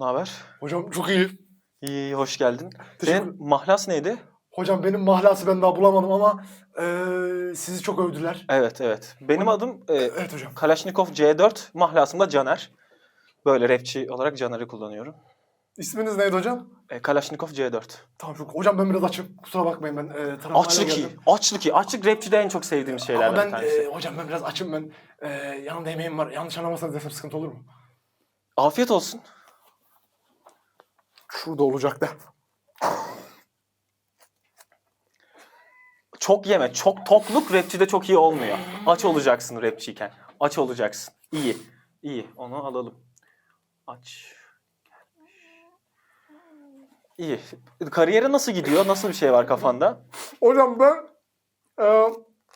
Ne haber? Hocam çok iyi. İyi, hoş geldin. Teşekkür- Senin mahlas neydi? Hocam benim mahlası ben daha bulamadım ama eee, sizi çok övdüler. Evet, evet. Benim adım e, Evet hocam. Kalashnikov C4, mahlasım da Caner. Böyle rapçi olarak Caner'i kullanıyorum. İsminiz neydi hocam? E, Kalashnikov C4. Tamam çok. Hocam ben biraz açım. Kusura bakmayın ben eee travmayla Açlık iyi, geldim. açlık iyi. Açlık rapçide en çok sevdiğim şeylerden Ama bir ben tanesi. eee, hocam ben biraz açım ben. Eee yanımda yemeğim var. Yanlış anlamazsanız desem sıkıntı olur mu? Afiyet olsun. Şurada olacak da. Çok yeme, çok tokluk rapçide çok iyi olmuyor. Aç olacaksın rapçiyken. Aç olacaksın. İyi, iyi. Onu alalım. Aç. İyi. Kariyeri nasıl gidiyor? Nasıl bir şey var kafanda? Hocam ben eee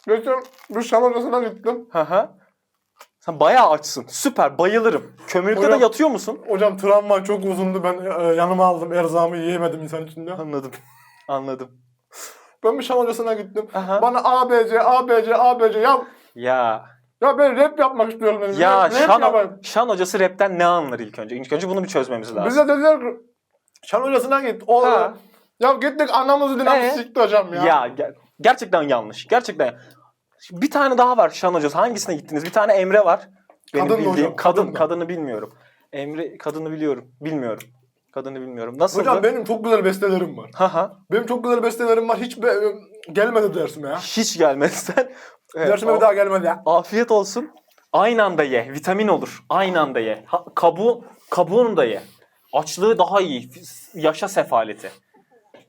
geçen bir hocasına gittim. Hı hı. Sen bayağı açsın. Süper. Bayılırım. Kömürlükte de Hocam- yatıyor musun? Hocam travma çok uzundu. Ben eee, yanıma aldım. Erzağımı yiyemedim insan içinde. Anladım. Anladım. Ben bir şan hocasına gittim. Aha. Bana ABC, ABC, ABC ya Ya ya ben rap yapmak istiyorum. Benim. ya rap Şan, yapayım. Şan hocası rapten ne anlar ilk önce? İlk önce bunu bir çözmemiz lazım. Bize dediler ki Şan hocasına git. O, Ha. ya gittik anamızı dinamı Ee? sikti hocam ya. Ya, ger- gerçekten yanlış. Gerçekten. Bir tane daha var Şan hocası. Hangisine gittiniz? Bir tane Emre var. Benim Kadın bildiğim hocam? kadın. Kadın mı? kadını bilmiyorum. Emre kadını biliyorum. Bilmiyorum. Kadını bilmiyorum. Nasıl? Hocam benim çok güzel bestelerim var. Ha ha. Benim çok güzel bestelerim var. Hiç be, gelmedi dersime ya. Hiç gelmezsen. Evet, dersime o- bir daha gelmedi ya. Afiyet olsun. Aynı anda ye. Vitamin olur. Aynı anda ye. Ha, kabuğu, kabuğunu da ye. Açlığı daha iyi. Yaşa sefaleti.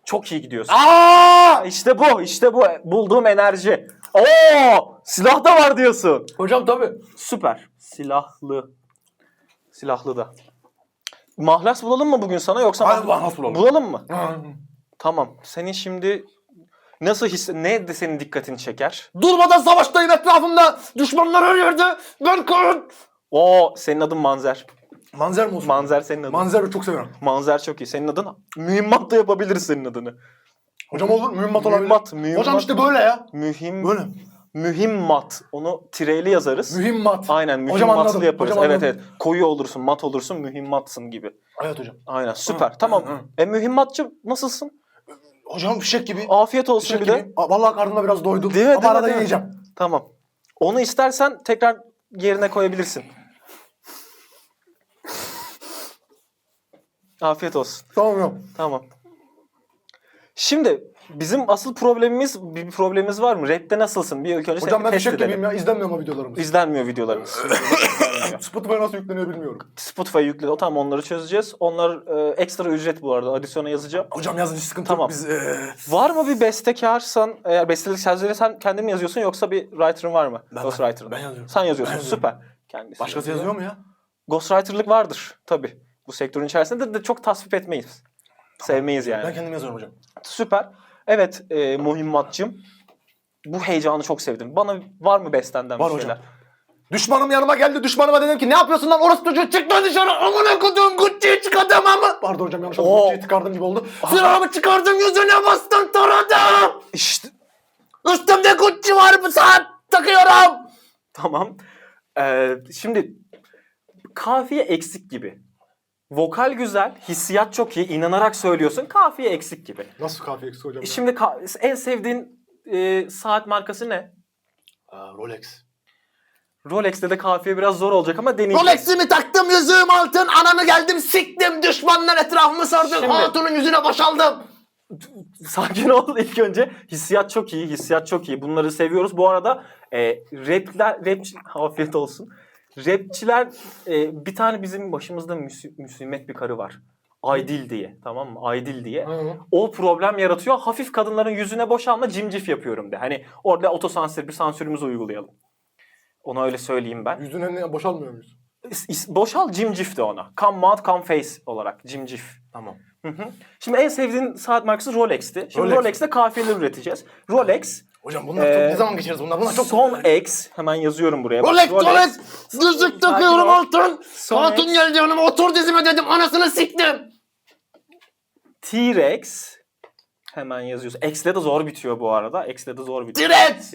Çok iyi gidiyorsun. Aa! İşte bu. işte bu. Bulduğum enerji. Oo! Silah da var diyorsun. Hocam tabii. Süper. Silahlı. Silahlı da. Mahlas bulalım mı bugün sana yoksa Hadi mahlas bulalım. bulalım mı? Tamam. Senin şimdi nasıl his ne de senin dikkatini çeker? Durmadan savaştayım etrafımda. Düşmanlar her yerde. Ben kırın. O senin adın Manzer. Manzer mi olsun? Manzer senin adın. Manzer'i çok seviyorum. Manzer çok iyi. Senin adın mühimmat da yapabiliriz senin adını. Hocam olur. Mühimmat olabilir. Mühimmat, mühimmat. Hocam işte böyle ya. mühim Böyle. mühimmat. Onu tireli yazarız. Mühimmat. Aynen mühimmatlı yaparız. hocam evet anladım. evet. Koyu olursun, mat olursun, mühimmatsın gibi. Evet hocam. Aynen süper. Hı, tamam. hı, hı. E mühimmatçı nasılsın? Hocam fişek gibi. Afiyet olsun Fişek bir de. gibi. Vallahi karnımda biraz doydum. Değil mi, Ama değil arada değil yiyeceğim. Tamam. Onu istersen tekrar yerine koyabilirsin. Afiyet olsun. Tamam hocam. Tamam. Şimdi bizim asıl problemimiz bir problemimiz var mı? Rap'te nasılsın? Bir ilk önce Hocam seni ben test fişek edelim. gibiyim ya. İzlenmiyor mu videolarımız? İzlenmiyor videolarımız. Spotify nasıl yükleniyor bilmiyorum. Spotify yükledi. O tamam onları çözeceğiz. Onlar e, ekstra ücret bu arada. Adisyona yazacağım. Hocam yazın hiç sıkıntı Tamam. yok. Biz eee Var mı bir bestekarsan, eğer bestelik sözleri sen kendin mi yazıyorsun yoksa bir writer'ın var mı? Ben- Ghostwriter'ın. ben yazıyorum. Sen yazıyorsun. Ben yazıyorum. Süper. Kendisi başkası yazıyor mu ya? Ghostwriter'lık vardır tabii. Bu sektörün içerisinde de, de çok tasvip etmeyiz. Sevmeyiz yani. Ben kendim yazıyorum hocam. Süper. Evet e, muhimmatçım. Bu heyecanı çok sevdim. Bana var mı bestenden Var bir hocam. şeyler? Düşmanım yanıma geldi. Düşmanıma dedim ki ne yapıyorsun lan orası çocuğu çık lan dışarı. Amına koduğum Gucci'yi çıkardım ama. Pardon hocam yanlış oldu. Gucci'yi çıkardım gibi oldu. Silahımı çıkardım yüzüne bastım taradım. İşte Üstümde Gucci var bu saat takıyorum. tamam. Ee, şimdi kafiye eksik gibi. Vokal güzel, hissiyat çok iyi, inanarak söylüyorsun. Kafiye eksik gibi. Nasıl kafiye eksik hocam? Şimdi ka- en sevdiğin e, saat markası ne? Aa, Rolex. Rolex'te de kafiye biraz zor olacak ama deneyeceğiz. Rolex'imi taktım yüzüğüm altın. Ananı geldim siktim. Düşmanlar etrafımı sardı. Şimdi- Hatunun yüzüne boşaldım. Sakin ol ilk önce. Hissiyat çok iyi, hissiyat çok iyi. Bunları seviyoruz. Bu arada e, rapler, rap, afiyet olsun. Rapçiler, e, bir tane bizim başımızda müsimet bir karı var. Aydil diye, tamam mı? Aydil diye. O problem yaratıyor. Hafif kadınların yüzüne boşalma cimcif yapıyorum de. Hani orada otosansür bir sansürümüzü uygulayalım. Ona öyle söyleyeyim ben. Yüzüne ne boşalmıyor muyuz? Boşal cimcif de ona. Come mouth, come face olarak cimcif. Tamam. Hı hı. Şimdi en sevdiğin saat markası Rolex'ti. Şimdi Rolex. Rolex'te kafiyeler üreteceğiz. Rolex, Hocam bunlar Ee, çok ne zaman geçeriz bunlar? Bunlar çok Son X, hemen yazıyorum buraya. Bak, Rolex, Rolex, yüzük takıyorum ol. altın. Son Hatun X. geldi yanıma otur dizime dedim anasını siktim. T-Rex, hemen yazıyorsun. X'le de zor bitiyor bu arada. X'le de zor bitiyor. T-Rex.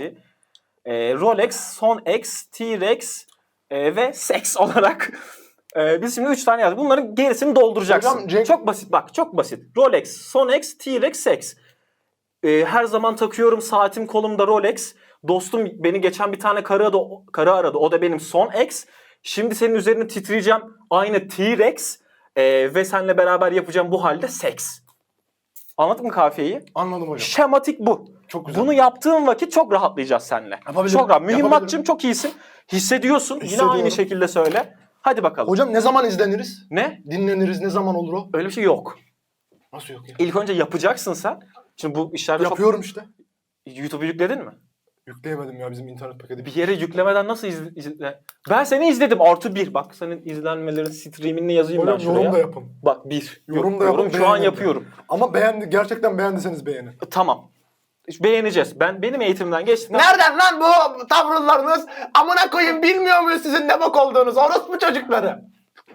Ee, Rolex, Son X, T-Rex e, ve Sex olarak Ee, biz şimdi 3 tane yazdık. Bunların gerisini dolduracaksın. Hocam, Cenk- Çok basit bak çok basit. Rolex, Sonex, T-Rex, Sex. Ee, her zaman takıyorum saatim kolumda Rolex. Dostum beni geçen bir tane karı aradı, karı aradı. O da benim son ex. Şimdi senin üzerine titreyeceğim. Aynı T-Rex. Ee, ve seninle beraber yapacağım bu halde seks. Anladın mı kafiyeyi? Anladım hocam. Şematik bu. Çok güzel. Bunu yaptığın vakit çok rahatlayacağız seninle. Yapabilirim, Çok rahat. Mühimmatçım çok iyisin. Hissediyorsun. Yine aynı şekilde söyle. Hadi bakalım. Hocam ne zaman izleniriz? Ne? Dinleniriz ne zaman olur o? Öyle bir şey yok. Nasıl yok ya? İlk önce yapacaksın sen. Şimdi bu işlerde Yapıyorum işte. çok... YouTube'u yükledin mi? Yükleyemedim ya bizim internet paketi. Bir yere yüklemeden nasıl izle... izle- Ben seni izledim artı bir. Bak senin izlenmelerin streamini yazayım Hocam ben şuraya. yorum da yapın. Bak bir. Yorum Yok, da yapın, yorum şu an yapıyorum. Ama beğendi, gerçekten beğendiyseniz beğenin. Tamam. Beğeneceğiz. Ben benim eğitimden geçtim. Nereden lan bu tavırlarınız? Amına koyayım bilmiyor muyuz sizin ne bok olduğunuz? Orospu çocukları.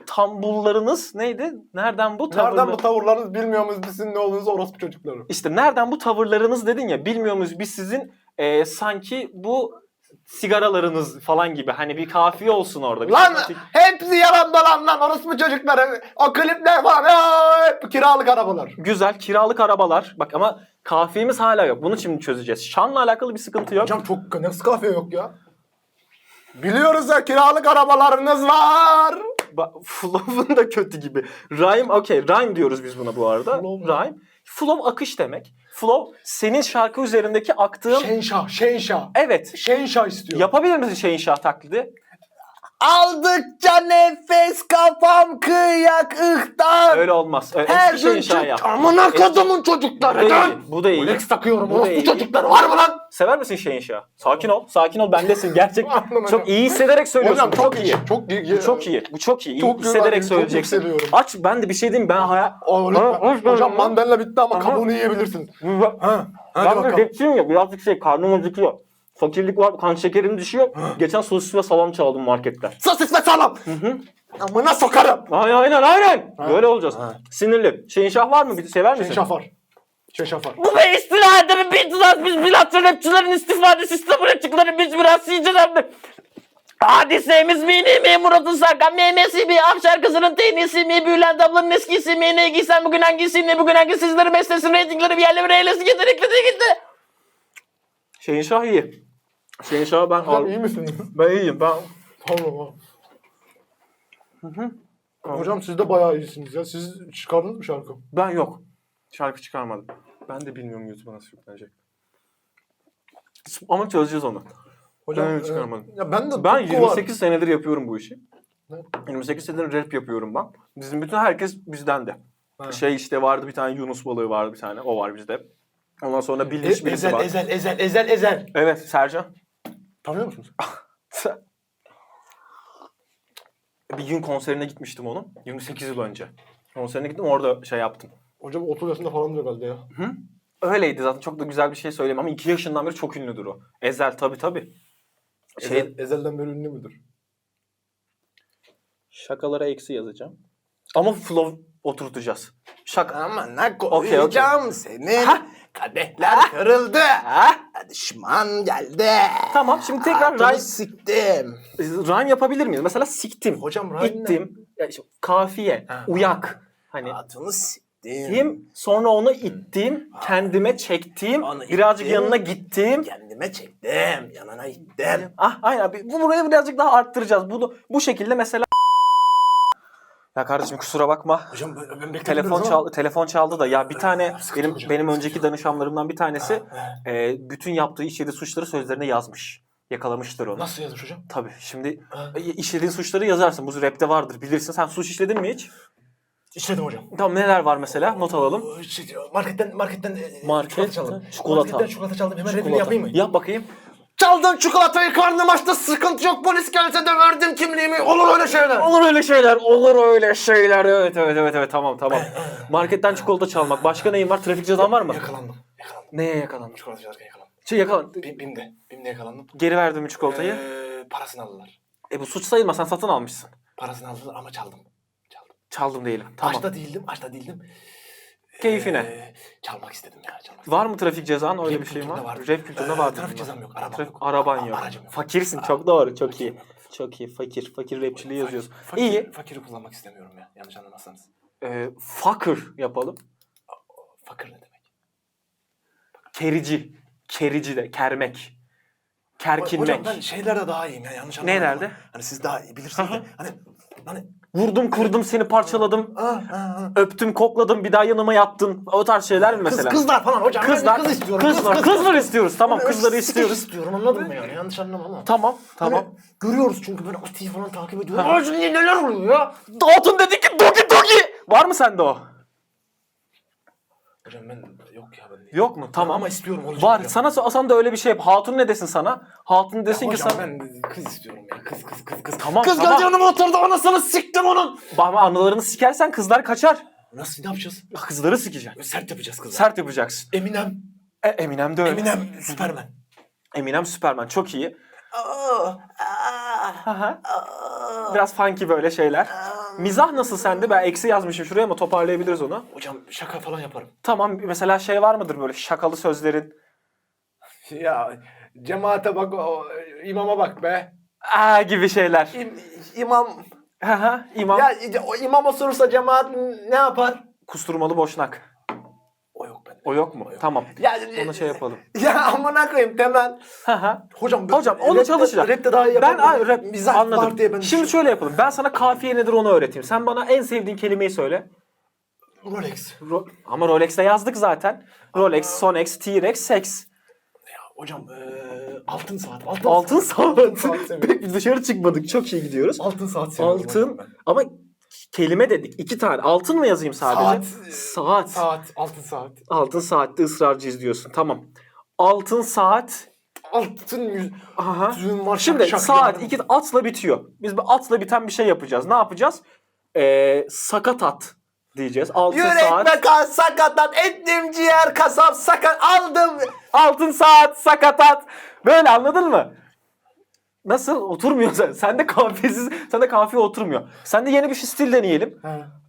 Tambullarınız neydi? Nereden bu tavırlar? Nereden bu tavırlarınız bilmiyor muyuz biz sizin ne olduğunuzu orospu çocukları? İşte nereden bu tavırlarınız dedin ya bilmiyor muyuz biz sizin e, sanki bu sigaralarınız falan gibi hani bir kafiye olsun orada. Bir Lan tematik- hepsi yalan dolan lan orospu çocukları. O klipler falan ya, hep kiralık arabalar. Güzel kiralık arabalar bak ama kafiyemiz hala yok. Bunu şimdi çözeceğiz. Şanla alakalı bir sıkıntı yok. Hocam çok nasıl kahve yok ya? Biliyoruz ya kiralık arabalarınız var. Flow'un da kötü gibi. Rhyme okey. Rhyme diyoruz biz buna bu arada. Flow. Rhyme. Flow akış demek. Flow senin şarkı üzerindeki aktığın... Şenşah, şenşah. Evet. Şenşah istiyor. Yapabilir misin şeyin şah taklidi? Aldıkça nefes kafam kıyak ıhtar. Öyle olmaz. Ö- Her gün şah çık. yap. Amına kodumun Bu çocukları. da iyi. Dön. Bu da iyi. Rolex takıyorum. Bu da iyi. çocukları var mı lan? Sever misin şeyin şah? Sakin ol. Sakin ol. Bendesin. Gerçek. Çok iyi hissederek söylüyorsun. Hocam Bu çok, iyi. iyi. Çok iyi. Bu çok iyi. Bu çok iyi. İyi Çok güzel, hissederek çok söyleyeceksin. hissediyorum. Aç ben de bir şey diyeyim ben hayal... Aa, lütfen. Hocam mandalina bitti ama kabuğunu yiyebilirsiniz. Ha, hadi Ben de bakalım. rapçiyim ya birazcık şey karnım acıkıyor. Fakirlik var, kan şekerim düşüyor. Geçen sosis ve salam çaldım marketten. Sosis ve salam. hı. Amına sokarım. Aynen aynen aynen. Ha. Böyle olacağız. Ha. Sinirli. Şeyin şah var mı? Bir sever misin? Şenşah var. Şenşah var. Bu be istilade mi? Bir tuzak biz bilhassa rapçilerin istifade sistemi rapçilerin biz biraz yiyeceğiz hem de. Hadisemiz mini mi Murat'ın Sakan memesi mi Afşar kızının tenisi mi Bülent ablanın eskisi mi ne giysen bugün hangisi ne bugün hangi sizleri beslesin reytingleri bir yerlere eylesi yetenekli de gitti. Şeyin şah iyi. Şeyin şahı ben Hocam al. iyi misiniz? Ben iyiyim. Ben Tamam. Hocam siz de bayağı iyisiniz ya. Siz çıkardınız mı şarkı? ben yok. Şarkı çıkarmadım. Ben de bilmiyorum YouTube'a nasıl yüklenecek. Ama çözeceğiz onu. Hocam Ben e, çıkarmadım. ya ben de Ben tutku var. 28 senedir yapıyorum bu işi. Ne? 28 senedir rap yapıyorum ben. Bizim bütün herkes bizden de. Ha. Şey işte vardı bir tane Yunus balığı vardı bir tane. O var bizde. Ondan sonra E- Bilmiş birisi ezel, var. ezel, ezel, ezel, ezel. Evet Sercan. Tanıyor musunuz? bir gün konserine gitmiştim onun. 28 yıl önce. Konserine gittim orada şey yaptım. Hocam 30 yaşında falandır herhalde ya. Öyleydi zaten çok da güzel bir şey söyleyeyim ama 2 yaşından beri çok ünlüdür o. Ezel tabii tabii. Şey, Ezel, ezelden beri ünlü müdür? şakalara eksi yazacağım. Ama flow oturtacağız. Şaka. Aman ne koyacağım senin. Ha? Kadehler kırıldı. Ha? Düşman geldi. Tamam şimdi tekrar Hatunu rhyme, siktim. rhyme yapabilir miyiz? Mesela siktim. Hocam rhyme ne? İttim. Ya işte kafiye. Ha. Uyak. Hani Hatunu siktim. ittim, sonra onu ittim, kendime çektim, Onu birazcık ittim. yanına gittim. Kendime çektim. Yanına gittim. Ah aynen. Bu burayı birazcık daha arttıracağız. Bunu bu şekilde mesela Ya kardeşim kusura bakma. Hocam ben, Telefon çaldı, telefon çaldı da ya bir tane sıkıntı benim hocam, benim önceki danışanlarımdan bir tanesi e, bütün yaptığı işlediği suçları sözlerine yazmış. Yakalamıştır onu. Nasıl yazmış hocam? Tabii. Şimdi Ha. e, işlediğin suçları yazarsın. Bu rapte vardır bilirsin. Sen suç işledin mi hiç? İşledim hocam. Tamam neler var mesela? Not alalım. Şey, Marketten marketten e, Market, çikolata çaldım. çikolata. Marketten çikolata çaldım. Hemen Çikolata. yapayım mı? Yap bakayım. Çaldın çikolatayı karnım açtı sıkıntı yok polis gelse de verdim kimliğimi olur öyle şeyler. Olur öyle şeyler. Olur öyle şeyler. Evet evet evet evet tamam tamam. Marketten çikolata çalmak. Başka neyin var? Trafik cezan var mı? Yakalandım. Yakalandım. Neye yakalandın? Çikolata çalarken yakalandım. Şey yakalan. Bim, Bim'de. Bim'de yakalandım. Geri verdim mi çikolatayı? Ee, parasını aldılar. E bu suç sayılmaz. Sen satın almışsın. Parasını aldılar ama çaldım. Çaldım. Çaldım değilim. Tamam. Açta değildim, açta değildim. Keyfine. Ee, çalmak istedim ya, çalmak istedim. Var mı trafik cezan? Öyle Rap bir şey var. var. Rap kültüründe Ee, var. trafik cezam yok, arabam Trafik- yok. Araban yok. aracım yok. Fakirsin. Arabam Çok doğru. Çok iyi. Çok iyi. Fakir. Fakir rapçiliği yazıyoruz. Fakir, İyi. Fakiri kullanmak istemiyorum ya. Yanlış anlamazsanız. Ee, fucker yapalım. Fakir ne demek? Kerici. Kerici de. Kermek. Kerkinmek. Hocam ben şeylerde daha iyiyim ya. Yanlış anlamayın. Nelerde? Hani siz daha iyi bilirsiniz de. Hani hani Vurdum kurdum seni parçaladım. aa, aa, aa. Öptüm kokladım bir daha yanıma yattın. O tarz şeyler mi Kız, mesela? kızlar falan hocam. ben Kızlar, kız istiyorum. Kızlar, kızlar istiyoruz. Tamam Böyle kızları skeç istiyoruz. istiyorum anladın mı yani? Yanlış anlama ama. Tamam, tamam. Hani görüyoruz çünkü böyle Ati'yi falan takip ediyoruz. Aa şimdi neler oluyor ya? Hatun dedi ki dogi dogi. Var mı sende o? Hocam ben yok ya ben. Yok mu? Tamam. Ama istiyorum olacak. Var. hocam. Sana sorsan da öyle bir şey yap. Hatun ne desin sana? Hatun desin ki hocam sana. ben kız istiyorum ya. Kız kız kız kız. Tamam, Kız tamam. geldi yanıma oturdu anasını siktim onun. Ama anılarını sikersen kızlar kaçar. Nasıl ne yapacağız? Kızları sikeceksin. Sert yapacağız kızlar. Sert yapacaksın. Eminem. E, Eminem de öyle. Eminem Süpermen. Eminem Süperman çok iyi. Aa, aa, Aha. aa, Biraz funky böyle şeyler. aa. Mizah nasıl sende? Ben eksi yazmışım şuraya ama toparlayabiliriz onu. Hocam şaka falan yaparım. Tamam mesela şey var mıdır böyle şakalı sözlerin? Ya cemaate bak o imama bak be. Aa gibi şeyler. İm, imam imam. ya o imam osurursa cemaat ne yapar? Kusturmalı boşnak. O yok mu? Tamam. Ya, Ona şey yapalım. Ya amına koyayım temel. Hocam Hocam onu rapte- çalışacağım. Rapte daha iyi Ben yaparım. ay, rap, Mizah anladım. diye ben Şimdi şöyle yapalım. Ben sana kafiye nedir onu öğreteyim. Sen bana en sevdiğin kelimeyi söyle. Rolex. Ro- Ama Rolex'te yazdık zaten. Rolex, Sonex, T-Rex, Sex. Ya hocam eee, altın saat. Altın, Altın saat. Saat seviyorum. Pek dışarı çıkmadık. Çok iyi gidiyoruz. Altın saat seviyorum hocam Altın ben. ama kelime dedik. iki tane. Altın mı yazayım sadece? Saat. Saat. Saat. Altın saat. Altın saatte ısrarcıyız diyorsun. Tamam. Altın saat. Altın yüz. Aha. Düğün var. Şimdi şak saat iki atla bitiyor. Biz bir atla biten bir şey yapacağız. Ne yapacağız? Ee, sakat at diyeceğiz. Altın Yürek saat. mekan sakattan ettim ciğer kasap sakat aldım. Altın saat, sakatat. Böyle anladın mı? Nasıl? Oturmuyor sen. Sende kafiyesiz, sende kafiye oturmuyor. Sende yeni bir şey stil deneyelim.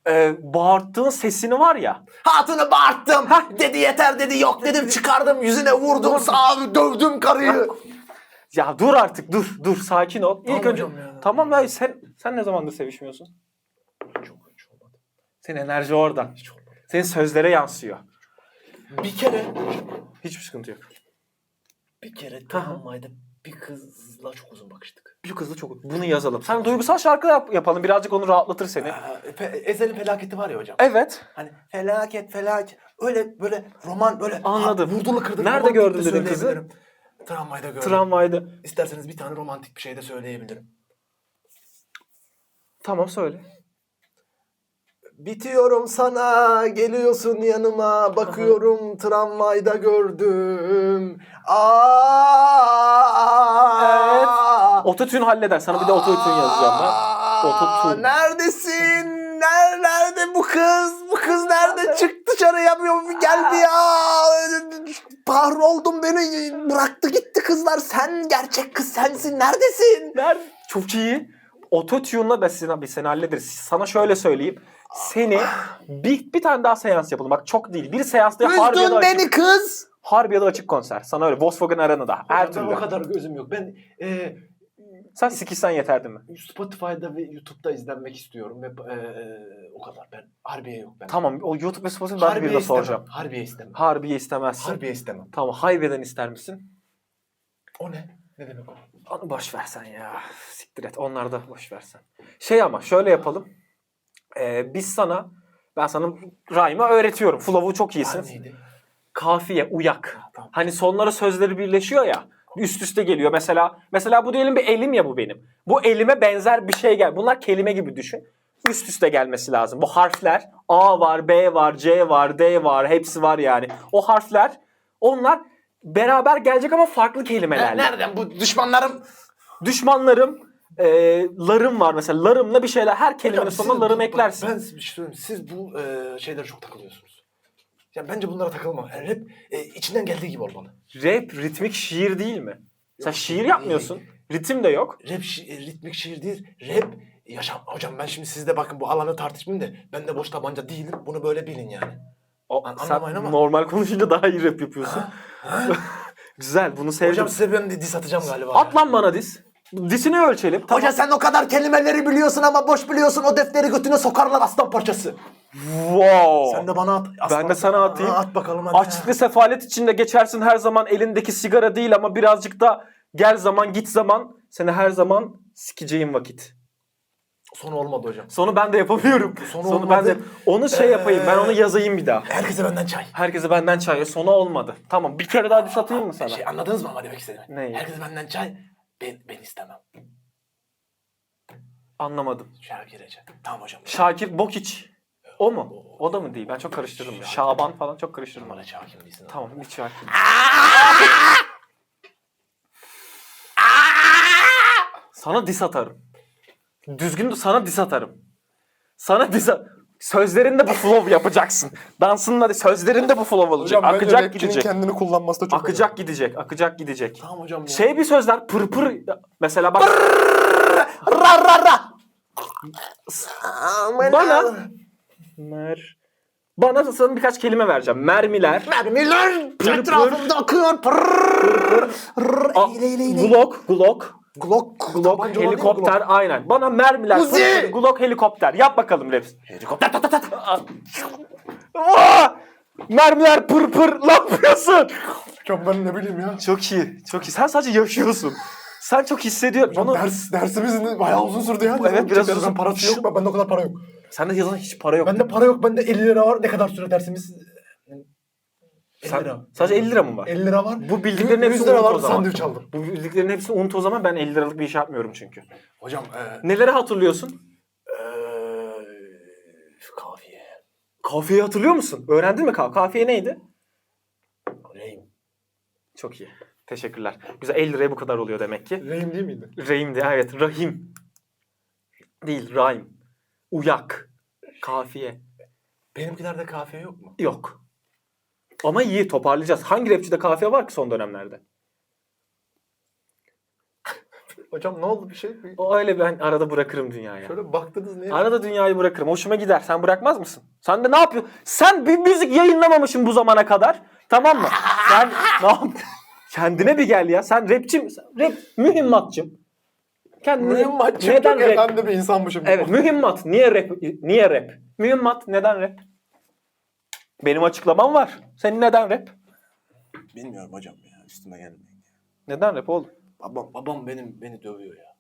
Ee, bağırttığın sesini var ya. Hatunu bağırttım. Dedi yeter dedi yok dedim çıkardım yüzüne vurdum sağ dövdüm karıyı. Ya dur artık dur dur sakin ol. İlk Tamam önce hocam ya. tamam ya sen sen ne zamandır sevişmiyorsun? Çok hiç olmadı. Senin enerji oradan. Hiç olmadı. Senin sözlere yansıyor. Bir kere Hiçbir sıkıntı yok. bir kere tramvayda bir kızla çok uzun bakıştık. Bir kızla çok bunu yazalım. Sen duygusal şarkı yap- yapalım. Birazcık onu rahatlatır seni. Aa, fe- Ezel'in felaketi var ya hocam. Evet. Hani felaket felaket öyle böyle roman böyle Anladım. ha, vurdulu kırdılı Nerede romantik gördün de dedin kızı? söyleyebilirim. Tramvayda gördüm. Tramvayda. İsterseniz bir tane romantik bir şey de söyleyebilirim. Tamam söyle. Bitiyorum sana, geliyorsun yanıma, bakıyorum tramvayda gördüm. Aa, Evet. Ototune halleder. Sana bir de ototune yazacağım ben. Aa, Ototune. Neredesin? Nerede, nerede bu kız? Bu kız nerede? Çık dışarı yapıyor. Geldi ya. Kahroldum beni. Bıraktı gitti kızlar. Sen gerçek kız sensin. Neredesin? Nerede? Çok iyi. Ototune'la da seni, biz seni hallederiz. Sana şöyle söyleyeyim. Seni bir, bir tane daha seans yapalım. Bak çok değil. Bir seans değil. Harbi ya da Üzdün açık, beni kız. harbi ya da açık konser. Sana öyle. Volkswagen Arena'da. Her Ben türlü. o kadar gözüm yok. Ben e, Sen sikişsen yeterdi mi? Spotify'da ve YouTube'da izlenmek istiyorum ve e, o kadar. Ben Harbiye yok ben. Tamam. O YouTube ve Spotify ben bir Harbiye de istemem. soracağım. Harbiye istemem. Harbiye istemezsin. Harbiye istemem. Tamam. Hayve'den ister misin? O ne? Ne demek o? Onu boş versen ya. Siktir et. Onlar da boş versen. Şey ama şöyle yapalım. Ee, biz sana ben sana rhyme'ı öğretiyorum. Flow'u çok iyisin. Neydi? Kafiye, uyak. Ha, tamam. Hani sonlara sözleri birleşiyor ya. Üst üste geliyor. Mesela mesela bu diyelim bir elim ya bu benim. Bu elime benzer bir şey gel. Bunlar kelime gibi düşün. Üst üste gelmesi lazım. Bu harfler A var, B var, C var, D var. Hepsi var yani. O harfler onlar beraber gelecek ama farklı kelimelerle. Nereden bu düşmanlarım? Düşmanlarım, e, larım var mesela. Larımla bir şeyler. Her kelimenin sonuna larım eklersin. Ben size bir şey söyleyeyim. Siz bu e, şeylere çok takılıyorsunuz. Ya bence bunlara takılma. Yani hep e, içinden geldiği gibi olmalı. Rap ritmik şiir değil mi? Sen Yok, şiir değil. yapmıyorsun. Ritim de yok. Rap şi- e, ritmik şiir değil. Rap yaşam. Hocam ben şimdi sizde bakın bu alanı tartışmayayım da ben de boş tabanca değilim. Bunu böyle bilin yani. O, An- sen anlamayın ama- normal konuşunca daha iyi rap yapıyorsun. Güzel bunu sevdim. Hocam size ben de diss atacağım galiba. At lan bana diz. Disini ölçelim. Tamam. Hoca sen o kadar kelimeleri biliyorsun ama boş biliyorsun o defteri götüne sokarlar aslan parçası. Wow. Sen de bana at. aslan- Ben de sana atayım. At bakalım hadi. Açlık ve sefalet içinde geçersin her zaman elindeki sigara değil ama birazcık da gel zaman git zaman seni her zaman sikeceğim vakit. Son olmadı hocam. Sonu ben de yapamıyorum. Sonu Sonu ben de olmadı. onu şey yapayım ben onu Ee, yazayım bir daha. Herkese benden çay. Herkese benden çay. Sonu olmadı. Tamam bir kere daha diş atayım mı sana? Şey anladınız mı ama demek istedim. Neyi? Herkese benden çay. Ben, ben istemem. Anlamadım. Şarkı Recep. Tamam hocam. Şakir Bokiç. O mu? O da mı değil? Ben çok karıştırdım. Şaban falan çok karıştırdım. Bana hakim değilsin. Tamam hiç Şakir. Sana dis atarım. Düzgün sana dis atarım. Sana dis at- Sözlerinde bu flow yapacaksın. Dansınla sözlerinde bu flow olacak. akacak gidecek. kendini kullanması da Akacak gidecek. Akacak gidecek. Tamam hocam ya. Şey bir sözler pır pır mesela bak Ra ra ra. Bana- mer bana sana birkaç kelime vereceğim. Mermiler, Mermiler Pır etrafımda akıyor. Eyle eyle. Glock, Glock, Glock. Glock, tabanca olan değil mi helikopter Glock? aynen. Bana mermiler, Uzi! Glock, helikopter. Yap bakalım Reps. Helikopter tat tat tat. Aa! Mermiler pır pır ne yapıyorsun? Hocam ben ne bileyim ya. Çok iyi, çok iyi. Sen sadece yaşıyorsun. Sen çok hissediyorsun. Onu... ders, dersimiz bayağı uzun sürdü ya. Evet, biraz uzun. Parası yok. Bende o kadar para yok. Sende yazan hiç para yok. Bende para yok. Bende 50 lira var. Ne kadar süre dersimiz? 50 Sen- lira. sadece 50 lira mı var? 50 lira var. Bu bildiklerin 100 hepsi lira unut var. o zaman. Sandviç aldım. Bu bildiklerin hepsini unut o zaman ben 50 liralık bir iş yapmıyorum çünkü. Hocam e, Neleri hatırlıyorsun? eee kafiye. Kafiyeyi hatırlıyor musun? Öğrendin mi kafiye? Kafiye neydi? Reyim. Çok iyi. Teşekkürler. Güzel 50 liraya bu kadar oluyor demek ki. Reyim değil miydi? Rahim'di evet. Rahim. Değil rahim. Uyak. Kafiye. Benimkilerde kafiye yok mu? Yok. Ama iyi toparlayacağız. Hangi rapçide kafiye var ki son dönemlerde? Hocam ne oldu bir şey? O öyle ben arada bırakırım dünyaya. Şöyle baktınız niye? Arada dünyayı bırakırım. Hoşuma gider. Sen bırakmaz mısın? Sen de ne yapıyorsun? Sen bir müzik yayınlamamışsın bu zamana kadar. Tamam mı? Sen ne yap? Kendine bir gel ya. Sen rapçi misin? Rap mühimmatçım. Kendine Mühimmat çok neden rap? efendi bir insanmışım. Evet, mühimmat. Niye rap? Niye rap? Mühimmat neden rap? Benim açıklamam var. Senin neden rap? Bilmiyorum hocam ya üstüme gelmeyin. Neden rap oğlum? Babam babam benim beni dövüyor ya.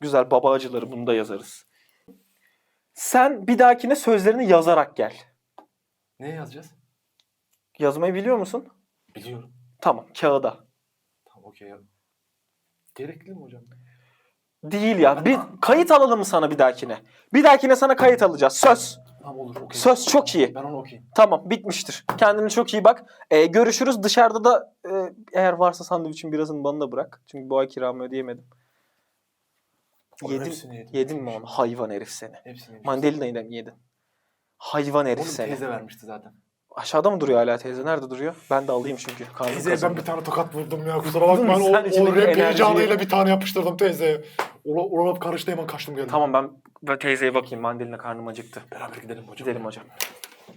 Güzel baba acıları bunu da yazarız. Sen bir dahakine sözlerini yazarak gel. Ne yazacağız? Yazmayı biliyor musun? Biliyorum. Tamam, kağıda. Tamam okey ya. Gerekli mi hocam? Değil ya. Bir kayıt alalım mı sana bir dahakine? Bir dahakine sana kayıt alacağız. Söz. Tamam olur okey. Söz çok iyi. Ben onu okuyayım. Tamam, bitmiştir. Kendine çok iyi bak. Ee, görüşürüz. Dışarıda da e, eğer varsa sandviçin birazını bana da bırak. Çünkü bu ay kiramı ödeyemedim. Oğlum Yedin, yedim. yedin mi onu? Hayvan herif seni. Hepsini yedim. Mandalina'yı da mı yedin? Hayvan herif Onu seni. teyze vermişti zaten. Aşağıda mı duruyor hala teyze? Nerede duruyor? Ben de alayım çünkü. Karnım Teyzeye ben bir tane tokat vurdum ya kusura bakma. Ben o, Sen o içindeki rap enerjiyi- heyecanıyla bir tane yapıştırdım teyzeye. Ola, ola karıştı hemen kaçtım geldim. Tamam ben, ben teyzeye bakayım. Mandalina karnım acıktı. Beraber gidelim hocam. Gidelim hocam.